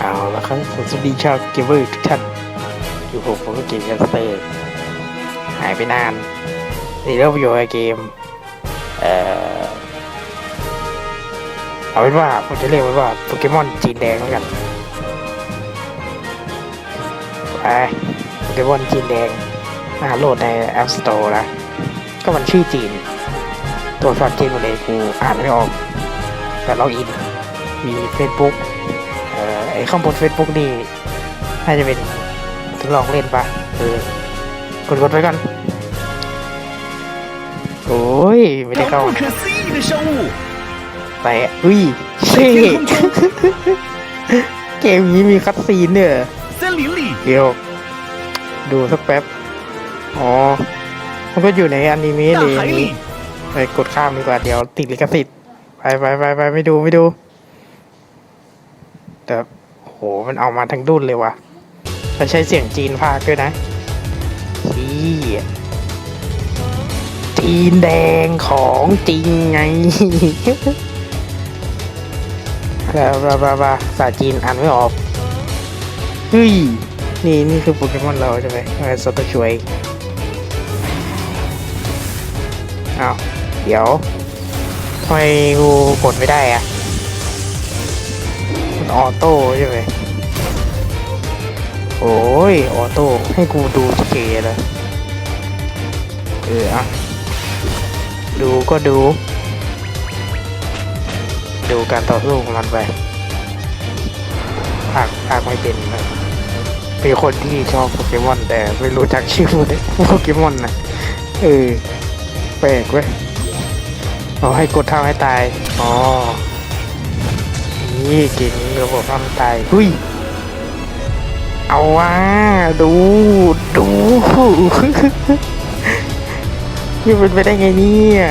เอาละครับสวัสดีชาวเกมเมอร์ทุกท่านอยู่ผมผมก็เกมกันสเตย์หายไปนานนี่เราไปอยู่ในเกม เอ่อ เอาเป็นว่าผมจะเรียกมันว่าโปเกมอนจีนแดงแล้วกันไปโปเกมอนจีนแดงน่าโหลดใน App Store นะก็มันชื่อจีน ตัวอักษรจีนหมดเลยกูอ่านไม่ออก แต่ล็อกอินมี Facebook ไอข้างบนเฟซบุ๊กนี่น่าจะเป็นทดลองเล่นปะเออกดกดไปก่อนโอ้ยไม่ได้เข้าแต่อุ้ยเซ่เกมนี้มีคัดซีนเนี่ยเดี๋ยวดูสักแป๊บ อ๋อ มันก็อยู่ในอนิเมะเลยไปกดข้ามดีกว่าเดี๋ยวติดลิขสิทธิ์ไปไปไปไปไม่ดูไม่ดูแต่ โห มันเอามาทั้งดุนเลยวะมันใช้เสียงจีนภาคด้วยนะชี้จีนแดงของจริงไงแล้วบาบลาบาภาษาจีนอ่านไม่ออกเฮ้ย นี่นี่คือโปเกมอนเราใช่ไหมเออสตช่วยอ้าว เดี๋ยวทำไมกูกดไม่ได้อะ ออโต้ใช่ไหมโอ้ยออโต้ให้กูดูเกเลยเอออะดูก็ดู ดูการต่อสู้ของมันไปภาคภาคไม่เป็นนะเป็นคนที่ชอบโปเกมอนแต่ไม่รู้จักชื่อโปเกมอนนะเออแปลกเว้ยเอาให้กดเท่าให้ตาย อ๋อ เก่งระบบทำให้ตายหุยเอาว่าดูดูนี่เป็นไปได้ไงเนี่ย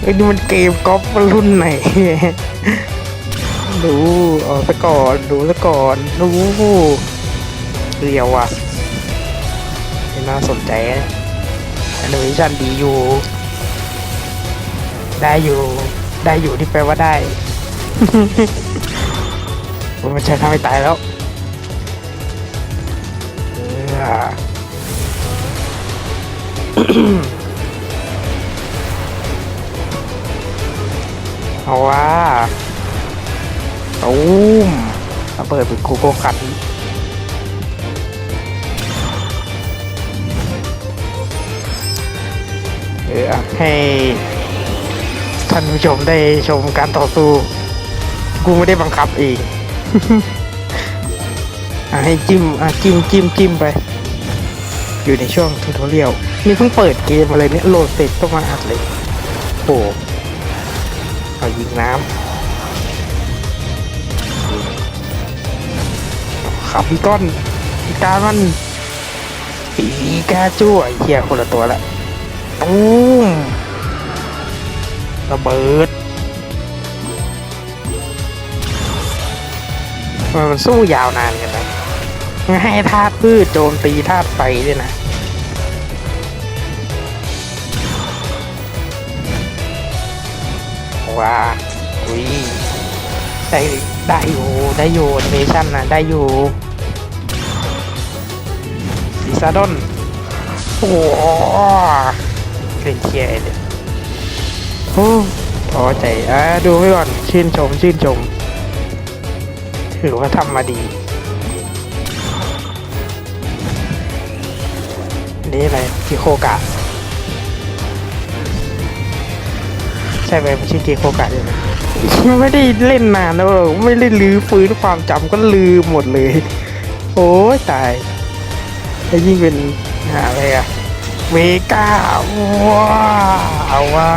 เอ้ยนี่มันเกมกอล์ฟรุ่นไหนดูเอาซะก่อนดูซะก่อนดูเรียวอะไม่น่าสนใจนะแอนิเมชันดีอยู่ ได้อยู่ ได้อยู่ที่แปลว่าได้ มันใช้ทำให้ตายแล้วเอาว่าตูมระเบิดเป็นคูโกคันเออให้ท่านผู้ชมได้ชมการต่อสู้ กูไม่ได้บังคับเองอะให้จิ้มอะจิ้มจิ้มจิ้มไป อยู่ในช่วงทูทอเรียลนี่เพิ่งเปิดเกมอะไรเนี่ยโหลดเสร็จก็มาอัดเลยโอ้เอายิงน้ำขับพี่ก้อนพี่การมันปีกาจ้วยเฮียคนละตัวละตูมระเบิด มันสู้ยาวนานกันนะให้ธาตุพืชโจมตีธาตุไฟด้วยนะว้าอุ้ยได้ได้อยู่ได้อยู่แอนิเมชั่นนะได้อยู่ลิซาดอนโอ้โหเล่นเชียร์เลยโอ้ท้อใจอะดูไว้ก่อน ชื่นชม ชื่นชม ถือว่าทำมาดี นี่อะไรกิโคกะ ใช่ไหมมันชื่อเกโคกะใช่ไหมไม่ได้เล่นนานแล้วไม่ได้ลื้อฟื้นความจำก็ลืมหมดเลย โอ้ยตายแล้วยิ่งเป็นอะไรอะเมกาว้าเอาว่า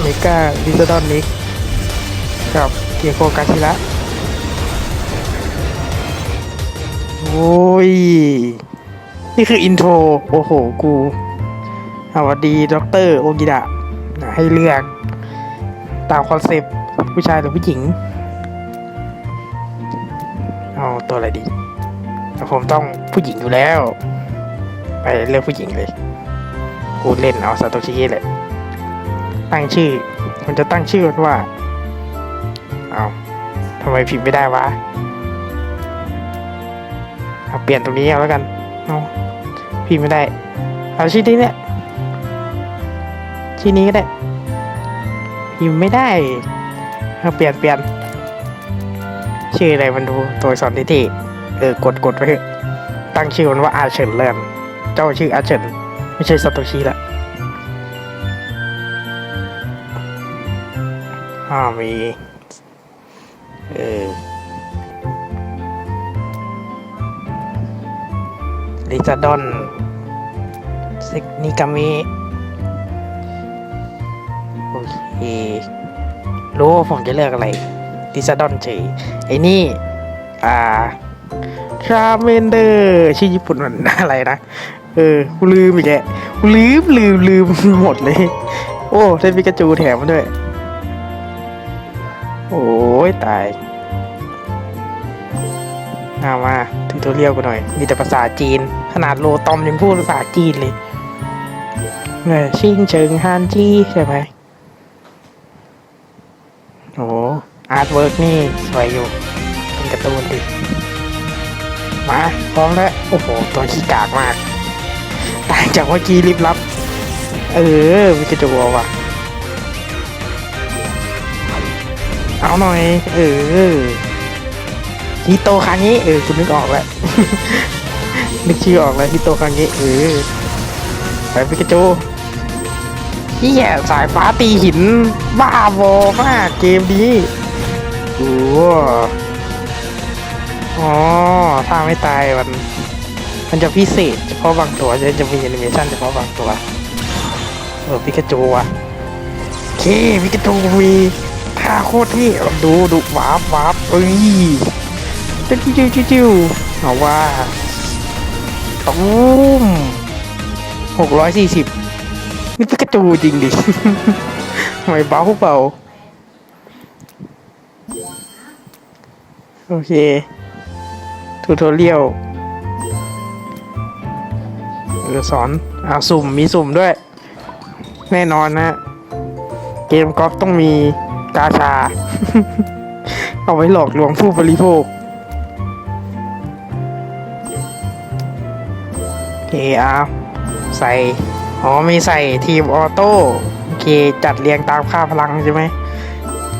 เมกาดิจิตอลนิกกับเกียโกกาชิระ อ้ย นี่คืออินโทร โอ้โห กูสวัสดีด็อกเตอร์โอกิดะนะให้เลือก ตามคอนเซปต์ ผู้ชายหรือผู้หญิง เอาตัวอะไรดี แต่ผมต้องผู้หญิงอยู่แล้ว ไปเลือกผู้หญิงเลย กูเล่นเอาซาโตชิเลยตั้งชื่อ มันจะตั้งชื่อว่า เอาทำำไมพิมพ์ไม่ได้วะ เอาเปลี่ยนตรงนี้เอาแล้วกันเอาพิมพ์ไม่ได้ เอาชื่อนี้เนี่ยชื่อนี้ก็ได้พิมพ์ไม่ได้เอาเปลี่ยนเปลี่ยน ชื่ออะไรมันดูตัวสอักษรทิที่เออกดกดไปเถอะตั้งชื่อมันว่าอาเฉินเลินเจ้าชื่ออาเฉินไม่ใช่ซาโตชิละอ่ามี ลิซาดอนซิกนิกามิโอเครู้ว่าผมจะเลือกอะไรลิซาดอนเฉยไอ้นี่ อ่าชาเมนเดอร์ชื่อญี่ปุ่นมันอะไรนะ เออกูลืมอีกแกกูลืมลืมลืมหมดเลย โอ้ได้ปิกาจูแถมมาด้วย โอ้ยตาย เอามาทูตเรียลกูหน่อย มีแต่ภาษาจีน ขนาดโลตอมยังพูดภาษาจีนเลยเออชิงเชิงฮานจีใช่ไหมโอ้อาร์ตเวิร์กนี่สวยอยู่เป็นการ์ตูนดิมาพร้อมแล้ว โอ้โห ตัวขี้กากมาก ต่างจากเมื่อกี้ลิบลับ เออมิกาจูว่ะ เอาหน่อย เออ ฮิโตคางิเออคุณนึกออกแล้ว นึกชื่อออกแล้วฮิโตคางิเออไปปิกาจูเฮียสายฟ้าตีหิน บ้าบอมากเกมนี้โอ้โหอ๋อถ้าไม่ตายมัน มันจะพิเศษ เฉพาะบางตัวจะจะมีแอนิเมชันเฉพาะบางตัวเออปิกาจูอะโอเคปิกาจูมีท่าโคตรที่ดูดูวาร์ปวาร์ปเอ้ย จิ้วจิ้วจิ้วจิ้วเอาว่าตูมหกร้อยสี่สิบนี่ปิกาจูจริงดิทำไมเบาเบาโอเคทูทอเรียลเออสอนอ่าสุ่มมีสุ่มด้วย แน่นอนนะ เกมกอล์ฟต้องมีกาชา เอาไว้หลอกลวงผู้บริโภค เคเอาใส่อ๋อมีใส่ทีมออโต้โอเคจัดเรียงตามค่าพลังใช่ไหม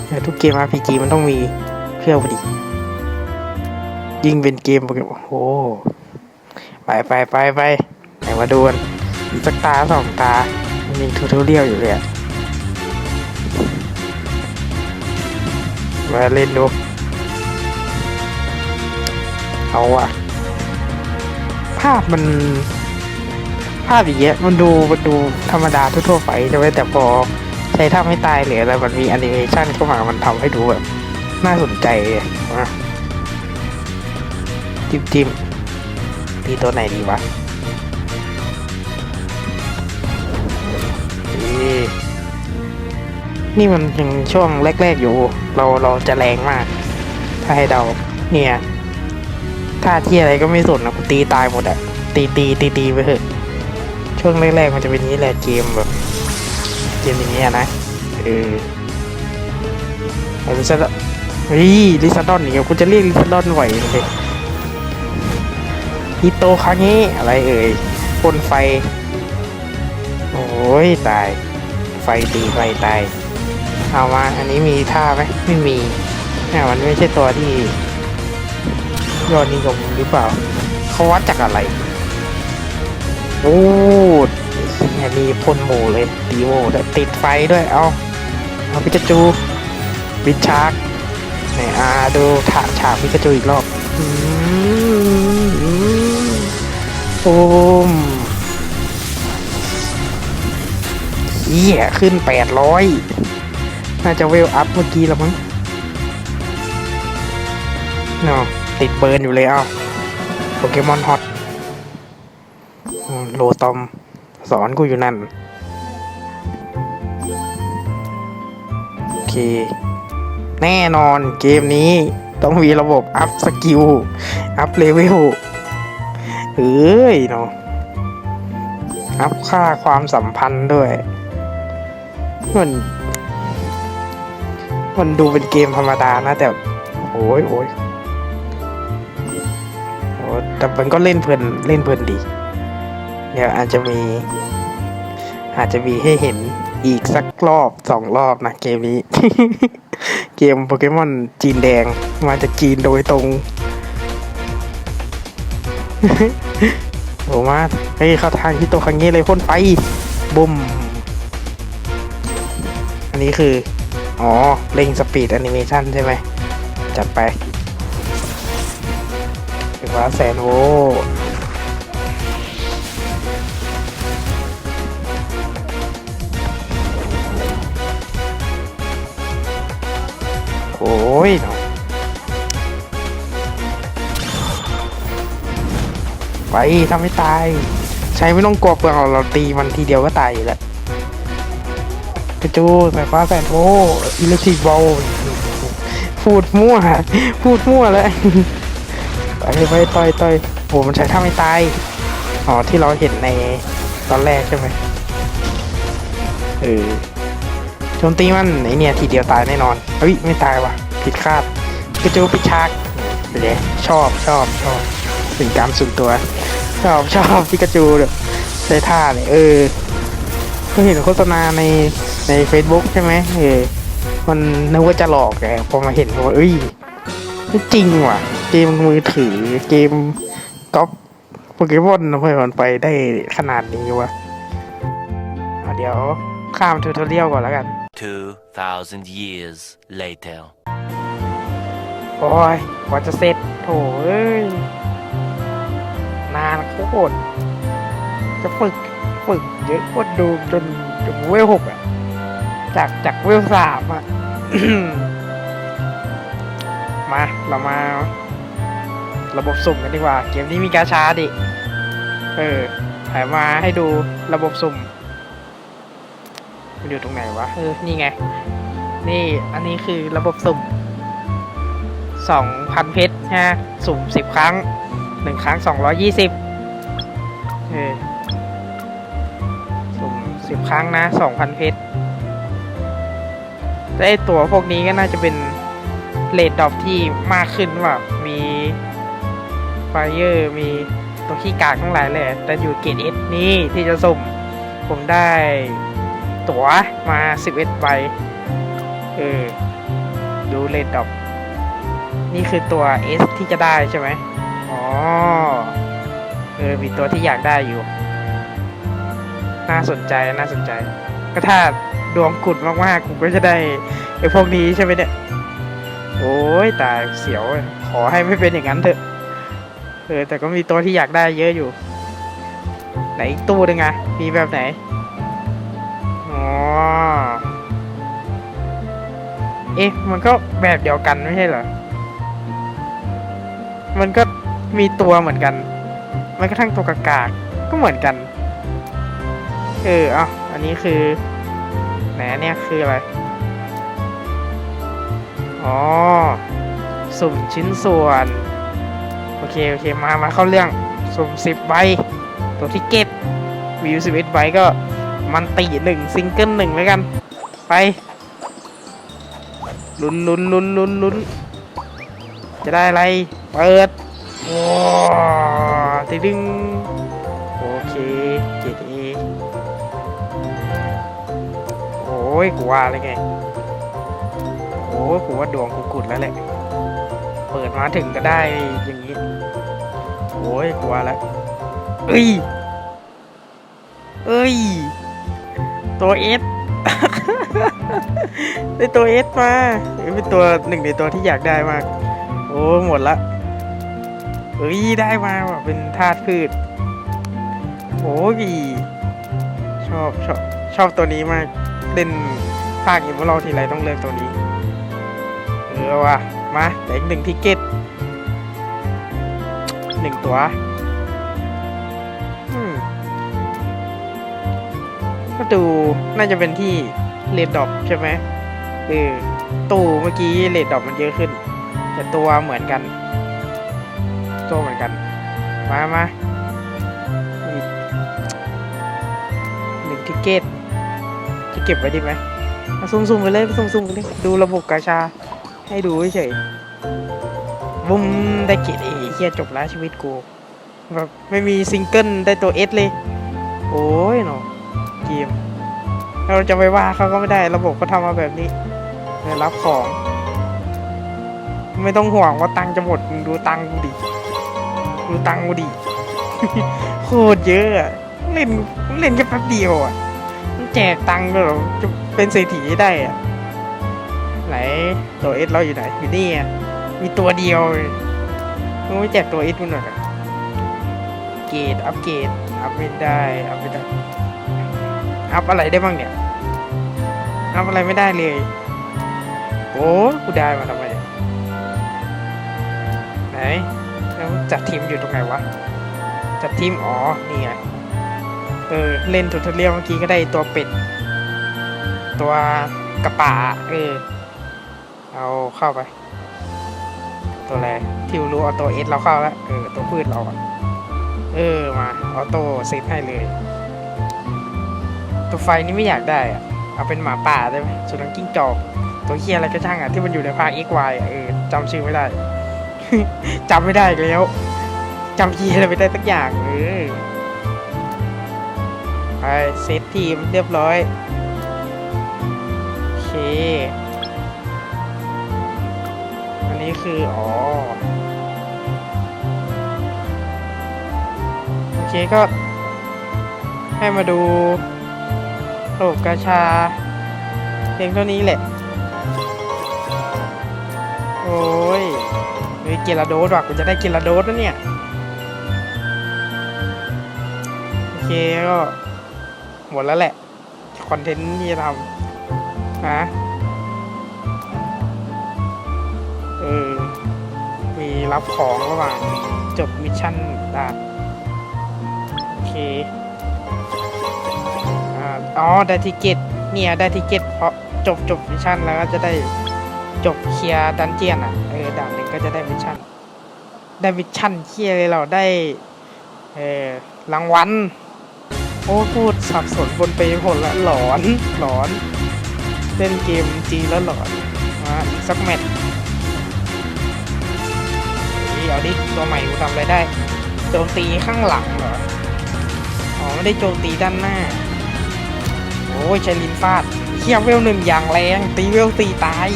เออทุกเกม RPG มันต้องมีเพื่อพอดี ยิ่งเป็นเกมโปเกมอนโอ้โหไปไปไปไปไหนมาดูกันสักตาสองตามันมีทูทเรียลอยู่เลยมาเล่นดู เอาอะภาพมัน ภาพอย่างเงี้ยมันดูมันดูธรรมดาทั่วๆไปใช่ไหมแต่พอใช้ทำให้ตายหรืออะไรมันมีแอนิเมชันเข้ามามันทำให้ดูแบบ น่าสนใจอะอะจิ้มจิ้มตีตัวไหนดีวะนี่มันยังช่วงแรกๆอยู่ เราเราจะแรงมาก ถ้าให้เดาเนี่ยท่าที่อะไรก็ไม่สนนะกูตีตายหมดอะตีตีตีตีไปเถอะ วงแรกๆมันจะเป็นนี้แหละเกมแบบเกมอย่างเงี้ยนะเออลิซาดอนเฮ้ยลิซาดอนเนี่ยกูจะเรียกลิซาดอนไหวเลยฮิโตคาเงะอะไรเอ่ยพ่นไฟ โอ้ยตาย ไฟตีไฟตาย เอามา อันนี้มีท่าไหมไม่มีเนี่ยมันไม่ใช่ตัวที่ยอดนิยมหรือเปล่า เขาวัดจากอะไร โอ้เนี่ยมีพ่นหมูเลยตีโมด้วยติดไฟด้วยเอาเอาพิกาจูบินชาร์กไหนอาดูถาฉากพิกาจูอีกรอบโอ้มเหี้ยขึ้นแปดร้อยน่าจะเวลอัพเมื่อกี้แล้วมั้งเนาะติดเบิร์นอยู่เลยเอ้าโปเกมอนฮอต โลตอม สอนกูอยู่นั่น โอเค แน่นอนเกมนี้ต้องมีระบบอัพสกิล อัพเลเวลเอ้ยเนาะอัพค่าความสัมพันธ์ด้วย มันมันดูเป็นเกมธรรมดานะ แต่ โอ้ยโอ้ยแต่มันก็เล่นเพลินเล่นเพลินดี ดี๋ยวอาจจะมี อาจจะมีให้เห็นอีกสักรอบสองรอบนะเกมนี้ เกมโปเกมอนจีนแดงมาจากจีนโดยตรงโอมาเฮ้ยเข้าทางที่โตคังเงี้เลยพ่นไฟบุ้ม อันนี้คือ อ๋อ เร่งสปีดแอนิเมชันใช่ไหมจัดไปไฟฟ้าแสนโว ยไปทำให้ตาย ใช้ไม่ต้องกลัวเปลืองเราตีมันทีเดียวก็ตายอยู่แล้วกระจูไฟฟ้าแสนโวลต์อิเล็กทริกบอลพูดมั่วพูดมั่วเลยไปไปต่อยต่อยโหมันใช้ท่าไม่ตายอ๋อที่เราเห็นในตอนแรกใช่ไหมเออ โจมตีมันไอเนี่ยทีเดียวตายแน่นอนเฮ้ยไม่ตายว่ะผิดคาดกระจูปิดฉากเป็นไงชอบชอบชอบถึงการส่วนตัว ชอบชอบพิกาจูเนี่ยใช้ท่าเนี่ยเออก็เห็นโฆษณาในใน Facebook ใช่ไหมเออมันนึกว่าจะหลอกแกพอมาเห็นว่าเอ้ยไม่จริงว่ะ เกมมือถือเกมก๊อปโปเกมอนทำไมมันไปได้ขนาดนี้วะอะเดี๋ยวข้ามทูทอเรียลก่อนแล้วกัน 2,000 years later. โอ้ยกว่าจะเสร็จโถเอ้ย นานโคตรจะฝึกฝึกเยอะโคตรดูจนจนเวลหกอะจากจากเวลสามอะมา เรามา ระบบสุ่มกันดีกว่า เกมนี้มีกาชาดิ เออถ่ายมาให้ดูระบบสุ่ม มันอยู่ตรงไหนวะ เออ นี่ไง นี่ อันนี้คือระบบสุ่มสองพันเพชรฮะ สุ่มสิบครั้งหนึ่งครั้งสองร้อยี่สิบเออ สุ่มสิบครั้งนะสองพันเพชรแต่ไอตัวพวกนี้ก็น่าจะเป็นเลดดอปที่มากขึ้นว่ามีไฟเออร์มีตัวขี้กากทั้งหลายแหละแต่อยู่เกรดเอสนี่ที่จะสุ่มผมได้ ตั๋วมา 11 ใบ เออ ดูเลดดอปนี่คือตัว S ที่จะได้ใช่ไหมอ๋อ เออ มีตัวที่อยากได้อยู่ น่าสนใจ น่าสนใจ ก็ถ้าดวงกุดมากๆกูก็จะได้ไอ้พวกนี้ใช่ไหมเนี่ย โอ้ยตายเสียว ขอให้ไม่เป็นอย่างนั้นเถอะ เออ แต่ก็มีตัวที่อยากได้เยอะอยู่ ไหนตู้หนึงอะมีแบบไหน เอ๊ะ มันก็แบบเดียวกันไม่ใช่เหรอ มันก็มีตัวเหมือนกันแม้กระทั่งตัวกากาก,ก็เหมือนกัน เออเอาอันนี้คือแหนเนี่ยคืออะไร อ๋อ สุ่มชิ้นส่วน โอเค โอเค มา มาเข้าเรื่อง สุ่มสิบใบ ตัวที่เก็ตวิวสิบเอ็ดใบก็ มันตีหนึ่งซิงเกิลหนึ่งแล้วกัน ไปลุ้นลุ้นลุ้นลุ้นลุ้นจะได้อะไร เปิดว้าวติดึง โอเคเจ็ดเอโอ้ยกูว่าเลยไง โอ้กูว่าดวงกูกุดแล้วแหละ เปิดมาถึงก็ได้อย่างนี้ โอ้ยกูว่าแล้วเอ้ย เอ้ย ตัวเอสได้ตัวเอสมาเป็นตัวหนึ่งในตัวที่อยากได้มาก โอ้หมดละเอ้ยได้มาวะเป็นธาตุพืชโอ้ยชอบชอบชอบตัวนี้มากเล่นภาคอิมเมอรัลทีไรต้องเลือกตัวนี้เออว่ะมาแต่อีกหนึ่งทิกเก็ตหนึ่งตัว ก็ดูน่าจะเป็นที่เลดดอปใช่ไหมเออตู้เมื่อกี้เลดดอปมันเยอะขึ้น แต่ตัวเหมือนกันตัวเหมือนกัน มามาหนึ่งทิเกตจะเก็บไว้ดีไหมเอาซุ่มๆไปเลยซุ่มๆไปเลยดูระบบกาชา ให้ดูเฉยบุ้มได้เกรดเอเฮียจบแล้วชีวิตกูแบบไม่มีซิงเกิลได้ตัวเอสเลย โอ้ยเนาะ เกม เราจะไปว่าเขาก็ไม่ได้ระบบเขาทำมาแบบนี้เลยรับของ ไม่ต้องห่วงว่าตังค์จะหมดดูตังค์กูดิดูตังค์กูดิโคตรเยอะอะเล่นเล่นแค่แป๊บเดียวอะแจกตังค์เรอจะเป็นเศรษฐีได้อะไหนตัวเอสเราอยู่ไหนอยู่นี่อะมีตัวเดียวมึงไม่แจกตัวเอสมึงหน่อยเหรอเกรดอัปเกรดอัพไม่ได้อัพไม่ได้ อัพอะไรได้บ้างเนี่ยอัพอะไรไม่ได้เลยโอ้กูได้มาทำไมเนี่ยไหนแล้วจัดทีมอยู่ตรงไหนวะจัดทีมอ๋อนี่ไงเออเล่นทูทเรียลเมื่อกี้ก็ได้ตัวเป็ด ตัวกระป๋าเออเอาเข้าไป ตัวอะไรที่รู้เอาตัวเอสเราเข้าแล้วเออตัวพืชเราเออมาออโต้เซตให้เลย ตัวไฟนี่ไม่อยากได้อะเอาเป็นหมาป่าได้ไหมสุนัขกิ้งจอก ตัวเฮียอะไรก็ช่างอะที่มันอยู่ในภาค X Y อะเออจำชื่อไม่ได้ จำไม่ได้อีกแล้วจำเฮียอะไรไม่ได้สักอย่างเออไปเซตทีมเรียบร้อยโอเค อันนี้คือ อ๋อ โอเคก็ให้มาดู ระบบกาชาเพียงเท่านี้แหละ โอ้ยมีเกลาโดสว่ะกูจะได้เกลาโดสแล้วเนี่ย โอเคก็ หมดแล้วแหละ คอนเทนต์ที่จะทำฮะเออ มีรับของระหว่างจบมิชชั่นด่านโอเค อ๋อได้ทิเกตเนี่ยได้ทิเกตเพราะจบจบมิชชั่นแล้วก็จะได้จบเคลียร์ดันเจียนอะเออด่านหนึ่งก็จะได้มิชชั่น ได้มิชชั่นเคลียร์เลยเราได้เออรางวัลโอ้พูดสับสนบนไปหมดละหลอนหลอนเล่นเกมจีแล้วหลอนมาอีกสักแมตช์นี่เอาดิตัวใหม่กูทำอะไรได้โจมตีข้างหลังเหรออ๋อไม่ได้โจมตีด้านหน้า โอ้ยใช้ลินฟาดเคียเวลหนึ่งอย่างแรง ตีเวลตีตาย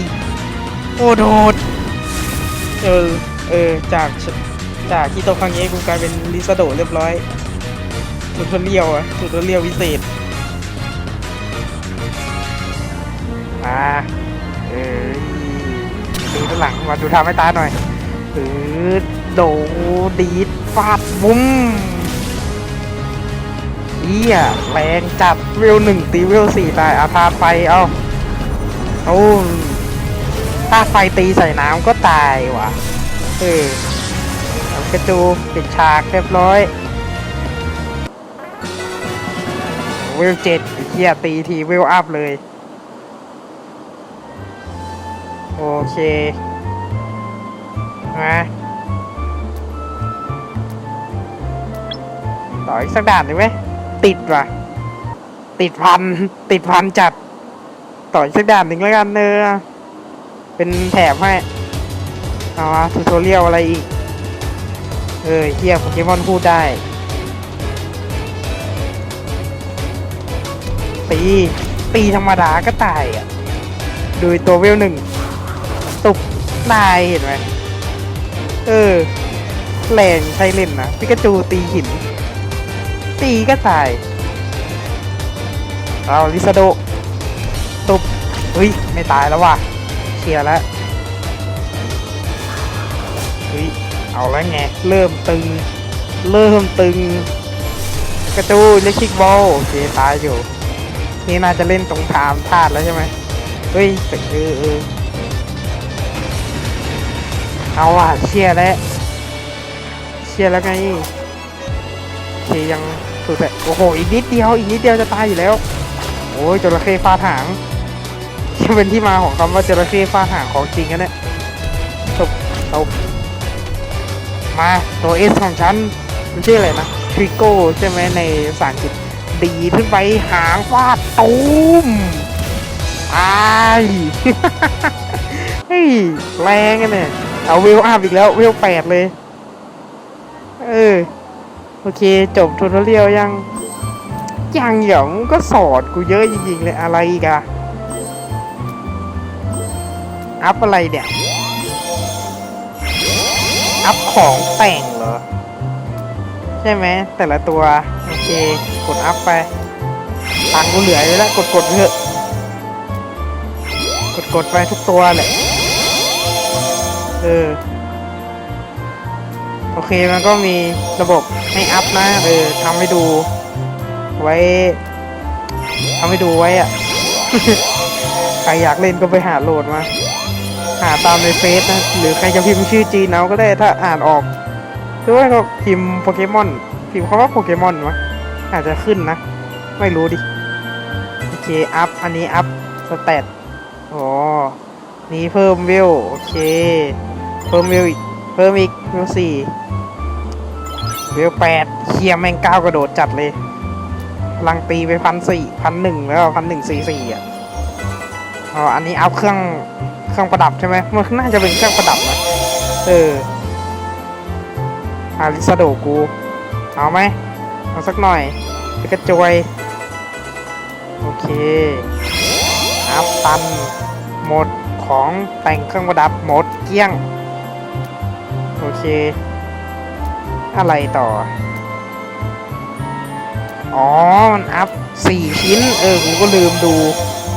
โอ้โดด เออ เออ จาก จากที่ตะครั้งนี้กูกลายเป็นลิซาโดเรียบร้อยทูทอเรียลอะทูทอเรียลพิเศษอ่าเออดูด้านหลังมาดูทำให้ตาหน่อยเออโดดีดฟาดบุ้ม เฮียแรงจัดเวลหนึ่งตีเวลสี่ตายอาพาไฟเอาเอาถ้าไฟตีใส่น้ำก็ตายว่ะเออเอากระจูปิดฉากเรียบร้อยเวลเจ็ดไอ้เฮียตีทีเวลอัพเลย โอเคมาต่ออีกสักด่านหนึ่งไหม ติดว่ะ ติดพัน ติดพันจัด ต่ออีกสักด่านหนึ่งแล้วกันเนอเป็นแถมให้เอาวะทูทเรียลอะไรอีก เออเฮียโปเกมอนพูดได้ตีตีธรรมดาก็ตายอะดูตัวเวลหนึ่งตุกตายเห็นไหมเออแรงใช้เล่นนะปิกาจูตีหิน ตีก็ตาย เอาลิซาโดตุบเฮ้ย ไม่ตายแล้วว่ะเคลียร์แล้วเฮ้ย เอาแล้วไง เริ่มตึง เริ่มตึง กระจูเล็กคิกบอลโอเคตายอยู่ นี่น่าจะเล่นตรงทามธาตุแล้วใช่ไหมเฮ้ยแต่เออเออเอาอะเชียร์แล้วเชียร์แล้วไงเชียร์ยัง สุดแต่โอ้โห อีกนิดเดียว อีกนิดเดียวจะตายอยู่แล้ว โอ้ยจระเข้ฟาดหางจะเป็นที่มาของคำว่าจระเข้ฟาดหางของจริงกันเนี่ยตบตบมาตัวเอสของฉันมันชื่ออะไรนะทริโก้ใช่ไหมในภาษาอังกฤษดีขึ้นไปหางฟาดตูมตายเฮ้ยแรงอะเนี่ยเอาเวอัพอีกแล้วเวแปดเลย เออ โอเค จบทูตเรียลยัง ยังหยองก็สอนกูเยอะจริงๆเลยอะไรอีกอะอัพอะไรเนี่ย อัพของแต่งเหรอ ใช่ไหม แต่ละตัว โอเค กดอัพไปตังกูเหลืออยู่แล้ว กดกดๆเถอะ กดกดๆไปทุกตัวแหละ เออ โอเคมันก็มีระบบให้อัพนะเออทำให้ดู ไว้ทำให้ดูไว้อะใครอยากเล่นก็ไปหาโหลดมา หาตามในเฟซนะ หรือใครจะพิมพ์ชื่อจีนเอาก็ได้ถ้าอ่านออกหรือว่าก็พิมพ์โปเกมอน พิมพ์คำว่าโปเกมอนวะอาจจะขึ้นนะ ไม่รู้ดิ โอเค อัพ อันนี้อัพสเตตอ๋อ นี้เพิ่มเวล โอเค เพิ่มเวลอีก เพิ่มอีกเวลสี่เวลแปดเคียแมงก้าวกระโดดจัดเลยพลังตีไปพันสี่พันหนึ่งแล้วพันหนึ่งสี่สี่อะอ๋ออันนี้เอัพเครื่องเครื่องประดับใช่ไหมมันน่าจะเป็นเครื่องประดับนะเอออาริซาโดกูเอาไหมเอาสักหน่อยไปกระจวยโอเคอัพตันหมดของแต่งเครื่องประดับหมดเกลี้ยง โอเค อะไรต่อ อ๋อ มันอัพสี่ชิ้น เออ กูก็ลืมดู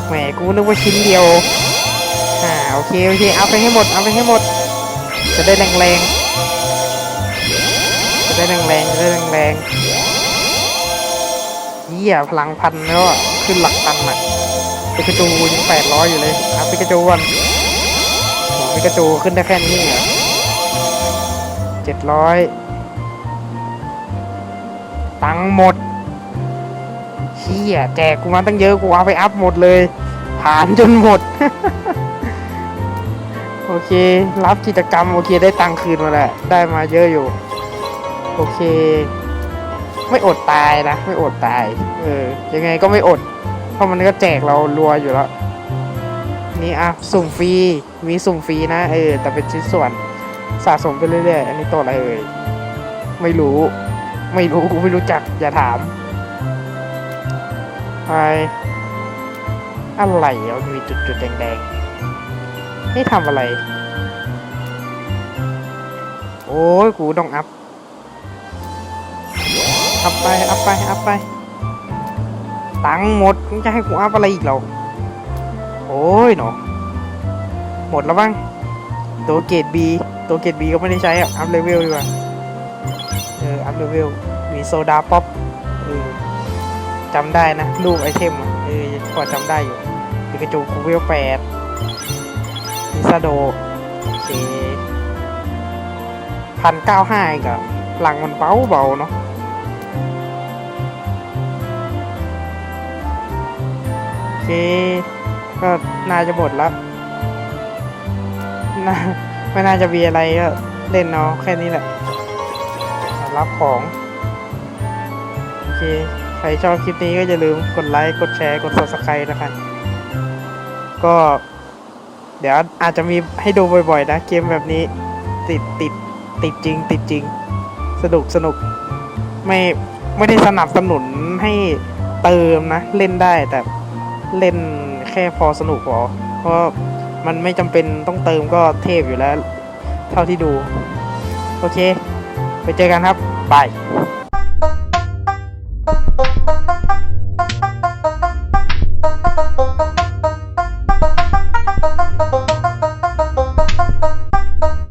แหม กูนึกว่าชิ้นเดียว อ่า โอเค โอเค เอาไปให้หมด เอาไปให้หมด จะได้แรงแรงๆ จะได้แรงแรงๆจะได้แรงแรงๆเหี้ยพลังพันแล้วอะขึ้นหลักพันอะปิกาจูยังแปดร้อยอยู่เลย เอาปิกาจูก่อนปิกาจูขึ้นได้แค่นี้เหรอ เจ็ดร้อยตังหมดเชี่ยแจกกูมาตั้งเยอะกูเอาไปอัพหมดเลย ผ่านจนหมด โอเค รับกิจกรรม โอเคได้ตังคืนมาแหล้วได้มาเยอะอยู่ โอเค ไม่อดตายนะ ไม่อดตาย เออ ยังไงก็ไม่อด เพราะมันก็แจกเรารัวอยู่แล้วนี่อะ สุ่มฟรี มีสุ่มฟรีนะ เออ แต่เป็นชิ้นส่วน สะสมไปเรื่อยๆ อันนี้ตัวอะไรเอ่ย ไม่รู้ ไม่รู้กูไม่รู้จัก อย่าถามไปอะไรเอะมันมีจุดๆแดงๆ นี่ทำอะไร โอ้ยกูต้องอัพ อัพไป อัพไป อัพไป ตังค์หมดมึงจะให้กูอัพอะไรอีกเหรอโอ้ยเนาะหมดแล้วบ้างตัวเกรดบี ตัวเกรดบีก็ไม่ได้ใช้อะอัพเลเวลดีกว่า เออ อัพเลเวล มีโซดาป๊อป เออจำได้นะรูปไอเทมอะเออพอจำได้อยู่ปิกาจูกูเวลแปดมิซาโดโอเคพันเก้าห้าอีกอะหลังมันเบาเบาเนาะโอเค ก็น่าจะหมดแล้วน่า ไม่น่าจะมีอะไรก็เล่นเนาะแค่นี้แหละ รับของ โอเค ใครชอบคลิปนี้ก็อย่าลืมกดไลค์ กดแชร์ กด subscribe นะครับ ก็ เดี๋ยวอาจจะมีให้ดูบ่อยๆ นะ เกมแบบนี้ ติดติดติดจริง ติดจริง สนุกสนุก ไม่ไม่ได้สนับสนุนให้เติมนะ เล่นได้แต่เล่นแค่พอสนุกพอเพราะ มันไม่จำเป็นต้องเติมก็เทพอยู่แล้ว เท่าที่ดู โอเค ไปเจอกันครับ บาย